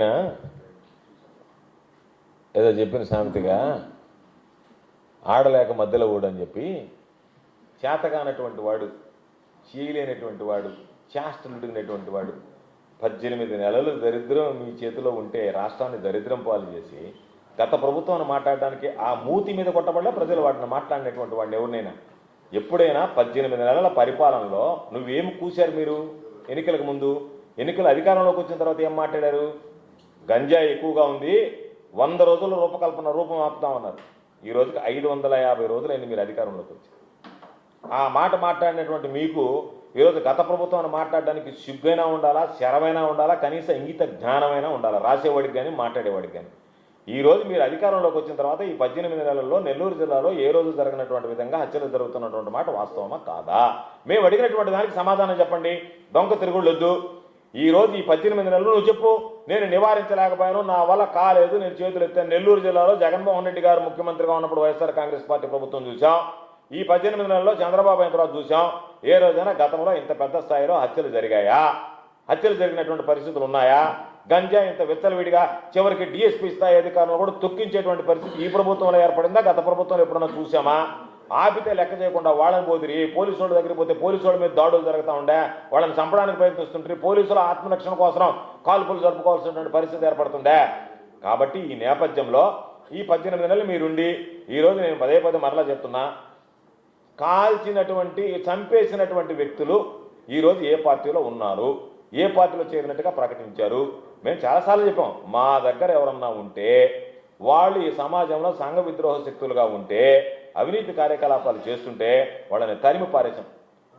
ఈయన ఏదో చెప్పిన సామెతగా ఆడలేక మధ్యలో ఊడని చెప్పి చేతగానటువంటి వాడు చేయలేనటువంటి వాడు చేష్టలుడిగినటువంటి వాడు పద్దెనిమిది నెలలు దరిద్రం మీ చేతిలో ఉంటే రాష్ట్రాన్ని దరిద్రం పాలు చేసి గత ప్రభుత్వాన్ని మాట్లాడడానికి ఆ మూతి మీద కొట్టబడలే ప్రజలు వాటిని మాట్లాడినటువంటి వాడిని ఎవరినైనా? ఎప్పుడైనా పద్దెనిమిది నెలల పరిపాలనలో నువ్వేం కూశారు మీరు? ఎన్నికలకు ముందు ఎన్నికల అధికారంలోకి వచ్చిన తర్వాత ఏం మాట్లాడారు? గంజా ఎక్కువగా ఉంది వంద రోజుల రూపకల్పన రూపం ఆపుతామన్నారు ఈ రోజుకి ఐదు వందల యాభై రోజులైంది మీరు అధికారంలోకి వచ్చి. ఆ మాట మాట్లాడినటువంటి మీకు ఈరోజు గత ప్రభుత్వాన్ని మాట్లాడడానికి సిగ్గైనా ఉండాలా శరమైనా ఉండాలా కనీస ఇంగిత జ్ఞానమైనా ఉండాలా? రాసేవాడికి కానీ మాట్లాడేవాడికి కానీ ఈరోజు మీరు అధికారంలోకి వచ్చిన తర్వాత ఈ పద్దెనిమిది నెలల్లో నెల్లూరు జిల్లాలో ఏ రోజు జరిగినటువంటి విధంగా హత్యలు జరుగుతున్నటువంటి మాట వాస్తవమా కాదా? మేము అడిగినటువంటి దానికి సమాధానం చెప్పండి. దొంగ తిరుగుళ్ళొద్దు ఈరోజు ఈ పద్దెనిమిది నెలలు నువ్వు చెప్పు నేను నివారించలేకపోయాను నా వల్ల కాలేదు నేను చేతులు ఎత్తాను. నెల్లూరు జిల్లాలో జగన్మోహన్ రెడ్డి గారు ముఖ్యమంత్రిగా ఉన్నప్పుడు వైఎస్ఆర్ కాంగ్రెస్ పార్టీ ప్రభుత్వం చూసాం ఈ పద్దెనిమిది నెలల్లో చంద్రబాబు అయిన తర్వాత చూసాం ఏ రోజైనా గతంలో ఇంత పెద్ద స్థాయిలో హత్యలు జరిగాయా? హత్యలు జరిగినటువంటి పరిస్థితులు ఉన్నాయా? గంజా ఇంత విచ్చలవిడిగా చివరికి డిఎస్పీ స్థాయి అధికారులు కూడా తొక్కించేటువంటి పరిస్థితి ఈ ప్రభుత్వంలో ఏర్పడిందా? గత ప్రభుత్వంలో ఎప్పుడన్నా చూసామా ఆపితే లెక్క చేయకుండా వాళ్ళని పోతురి. పోలీసు వాళ్ళ దగ్గరికి పోతే పోలీసు వాళ్ళ మీద దాడులు జరుగుతూ ఉండే వాళ్ళని చంపడానికి ప్రయత్నిస్తుంటారు పోలీసుల ఆత్మరక్షణ కోసం కాల్పులు జరుపుకోవాల్సినటువంటి పరిస్థితి ఏర్పడుతుండే. కాబట్టి ఈ నేపథ్యంలో ఈ పద్దెనిమిది నెలలు మీరుండి ఈరోజు నేను పదే పదే మరలా చెప్తున్నా కాల్చినటువంటి చంపేసినటువంటి వ్యక్తులు ఈరోజు ఏ పార్టీలో ఉన్నారు ఏ పార్టీలో చేరినట్టుగా ప్రకటించారు. మేము చాలాసార్లు చెప్పాం మా దగ్గర ఎవరన్నా ఉంటే వాళ్ళు ఈ సమాజంలో సంఘ విద్రోహ శక్తులుగా ఉంటే అవినీతి కార్యకలాపాలు చేస్తుంటే వాళ్ళని తరిమి పారేశాం.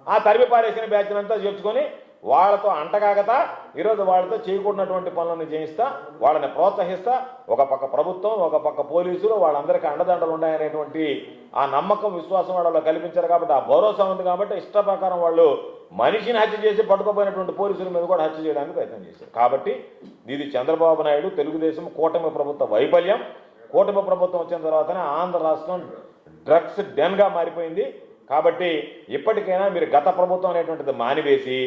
ఆ తరిమి పారేసిన బ్యాచ్ అంతా చేర్చుకొని వాళ్ళతో అంటకాగత ఈరోజు వాళ్ళతో చేయకూడనటువంటి పనులను చేయిస్తా వాళ్ళని ప్రోత్సహిస్తా ఒక పక్క ప్రభుత్వం ఒక పక్క పోలీసులు వాళ్ళందరికీ అండదండలు ఉన్నాయనేటువంటి ఆ నమ్మకం విశ్వాసం వాళ్ళలో కల్పించారు కాబట్టి ఆ భరోసా ఉంది కాబట్టి ఇష్ట ప్రకారం వాళ్ళు మనిషిని హత్య చేసి పట్టుకోపోయినటువంటి పోలీసుల మీద కూడా హత్య చేయడానికి ప్రయత్నం చేశారు. కాబట్టి ఇది చంద్రబాబు నాయుడు తెలుగుదేశం కూటమి ప్రభుత్వ వైఫల్యం. కూటమి ప్రభుత్వం వచ్చిన తర్వాతనే ఆంధ్ర రాష్ట్రం డ్రగ్స్ డెన్గా మారిపోయింది. కాబట్టి ఇప్పటికైనా మీరు గత ప్రభుత్వం అనేటువంటిది మానివేసి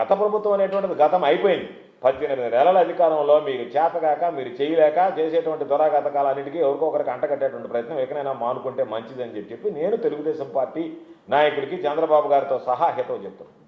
గత ప్రభుత్వం అనేటువంటిది గతం అయిపోయింది. పద్దెనిమిది నెలల అధికారంలో మీరు చేతగాక మీరు చేయలేక చేసేటువంటి దురాఘాతకాలన్నిటికీ ఎవరికొకరికి అంటగట్టేటువంటి ప్రయత్నం ఎక్కడైనా మానుకుంటే మంచిదని చెప్పి చెప్పి నేను తెలుగుదేశం పార్టీ నాయకుడికి చంద్రబాబు గారితో సహా హితవు చెప్తున్నాను.